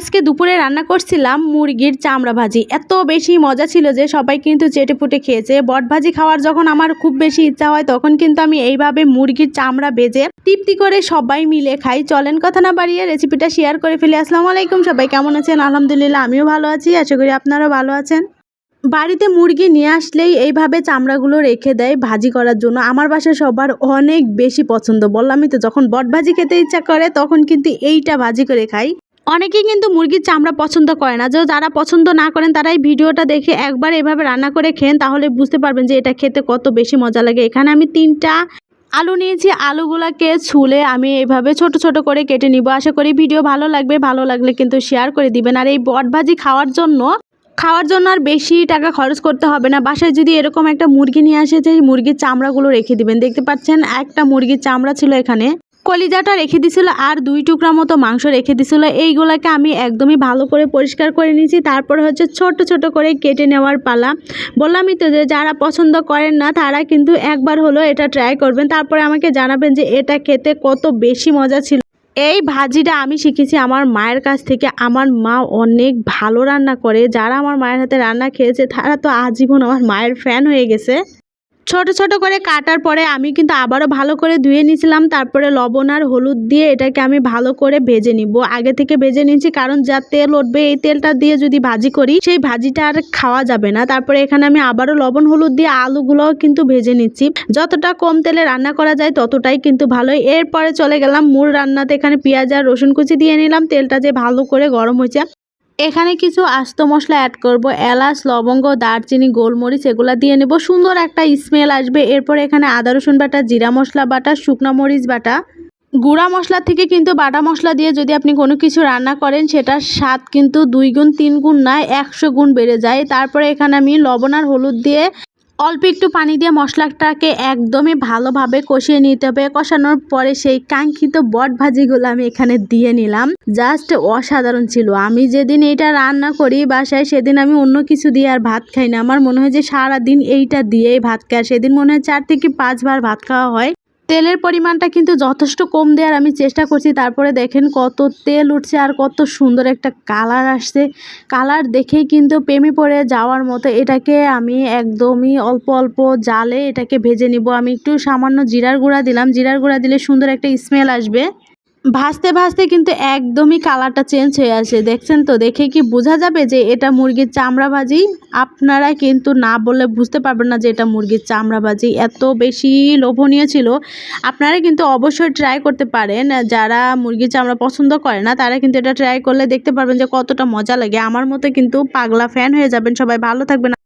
আজকে দুপুরে রান্না করছিলাম মুরগির চামড়া ভাজি। এত বেশি মজা ছিল যে সবাই কিন্তু চেটে পুটে খেয়েছে। বট ভাজি খাওয়ার যখন আমার খুব বেশি ইচ্ছা হয়, তখন কিন্তু আমি এইভাবে মুরগির চামড়া বেজে তৃপ্তি করে সবাই মিলে খাই। চলেন কথা না বাড়িয়ে রেসিপিটা শেয়ার করে ফেলি। আসসালামু আলাইকুম, সবাই কেমন আছেন? আলহামদুলিল্লাহ, আমিও ভালো আছি। আশা করি আপনারাও ভালো আছেন। বাড়িতে মুরগি নিয়ে আসলেই এইভাবে চামড়াগুলো রেখে দেয় ভাজি করার জন্য। আমার বাসায় সবার অনেক বেশি পছন্দ। বললামই তো, যখন বট ভাজি খেতে ইচ্ছা করে, তখন কিন্তু এইটা ভাজি করে খাই। অনেকেই কিন্তু মুরগির চামড়া পছন্দ করে না। যে, যারা পছন্দ না করেন, তারা এই ভিডিওটা দেখে একবার এভাবে রান্না করে খেন, তাহলে বুঝতে পারবেন যে এটা খেতে কত বেশি মজা লাগে। এখানে আমি তিনটা আলু নিয়েছি। আলুগুলাকে ছুলে আমি এইভাবে ছোট ছোট করে কেটে নিব। আশা করি ভিডিও ভালো লাগবে। ভালো লাগলে কিন্তু শেয়ার করে দিবেন। আর এই বট ভাজি খাওয়ার জন্য খাওয়ার জন্য আর বেশি টাকা খরচ করতে হবে না। বাসায় যদি এরকম একটা মুরগি নিয়ে আসে, যে মুরগির চামড়াগুলো রেখে দিবেন। দেখতে পাচ্ছেন, একটা মুরগির চামড়া ছিল এখানে। কলিজাটা রেখে দিছিল আর দুই টুকরা মতো মাংস রেখে দিছিল। এইগুলোকে আমি একদমই ভালো করে পরিষ্কার করে নিয়েছি। তারপরে হচ্ছে ছোট ছোট করে কেটে নেওয়ার পালা। বললামই তো যে যারা পছন্দ করেন না, তারা কিন্তু একবার হলো এটা ট্রাই করবেন। তারপরে আমাকে জানাবেন যে এটা খেতে কত বেশি মজা ছিল। এই ভাজিটা আমি শিখেছি আমার মায়ের কাছ থেকে। আমার মা অনেক ভালো রান্না করে। যারা আমার মায়ের হাতে রান্না খেয়েছে, তারা তো আজীবন আমার মায়ের ফ্যান হয়ে গেছে। ছোট ছোট করে কাটার পরে আমি কিন্তু আবারও ভালো করে ধুয়ে নিয়েছিলাম। তারপরে লবণ আর হলুদ দিয়ে এটাকে আমি ভালো করে ভেজে নিব। আগে থেকে ভেজে নিয়েছি কারণ যা তেল উঠবে, এই তেলটা দিয়ে যদি ভাজি করি, সেই ভাজিটা আর খাওয়া যাবে না। তারপরে এখানে আমি আবারও লবণ হলুদ দিয়ে আলুগুলোও কিন্তু ভেজে নিচ্ছি। যতটা কম তেলে রান্না করা যায়, ততটাই কিন্তু ভালো। এরপরে চলে গেলাম মূল রান্নাতে। এখানে পেঁয়াজ আর রসুন কুচি দিয়ে নিলাম। তেলটা যে ভালো করে গরম হয়েছে। এখানে কিছু আস্ত মশলা অ্যাড করব, এলাচ, লবঙ্গ, দারচিনি, গোলমরিচ, এগুলো দিয়ে নেব। সুন্দর একটা স্মেল আসবে। এরপর এখানে আদা, রসুন বাটা, জিরা মশলা বাটা, শুকনো মরিচ বাটা। গুঁড়া মশলা থেকে কিন্তু বাটা মশলা দিয়ে যদি আপনি কোনো কিছু রান্না করেন, সেটার স্বাদ কিন্তু দুই গুণ, তিন গুণ নয়, একশো গুণ বেড়ে যায়। তারপরে এখানে আমি লবণ আর হলুদ দিয়ে অল্প একটু পানি দিয়ে মশলাটাকে একদমই ভালোভাবে কষিয়ে নিতে হবে। কষানোর পরে সেই কাঙ্ক্ষিত বট ভাজিগুলো আমি এখানে দিয়ে নিলাম। জাস্ট অসাধারণ ছিল। আমি যেদিন এইটা রান্না করি বাসায়, সেদিন আমি অন্য কিছু দিয়ে আর ভাত খাই না। আমার মনে হয় যে সারাদিন এইটা দিয়েই ভাত খায় সেদিন মনে হয় চার থেকে পাঁচবার ভাত খাওয়া হয়। তেলের পরিমাণটা কিন্তু যথেষ্ট কম দেওয়ার আমি চেষ্টা করছি। তারপরে দেখেন কত তেল উঠছে আর কত সুন্দর একটা কালার আসছে। কালার দেখেই কিন্তু প্রেমে পড়ে যাওয়ার মতো। এটাকে আমি একদমই অল্প অল্প জালে এটাকে ভেজে নিব। আমি একটু সামান্য জিরার গুঁড়া দিলাম। জিরার গুঁড়া দিলে সুন্দর একটা স্মেল আসবে। ভাজতে ভাজতে কিন্তু একদমই কালারটা চেঞ্জ হয়ে আসে। দেখছেন তো? দেখে কি বোঝা যাবে যে এটা মুরগির চামড়া ভাজি? আপনারা কিন্তু না বললে বুঝতে পারবেন না যে এটা মুরগির চামড়া ভাজি। এত বেশি লোভনীয় ছিল। আপনারা কিন্তু অবশ্যই ট্রাই করতে পারেন। যারা মুরগির চামড়া পছন্দ করে না, তারা কিন্তু এটা ট্রাই করলে দেখতে পারবেন যে কতটা মজা লাগে। আমার মতো কিন্তু পাগলা ফ্যান হয়ে যাবেন সবাই। ভালো থাকবেন।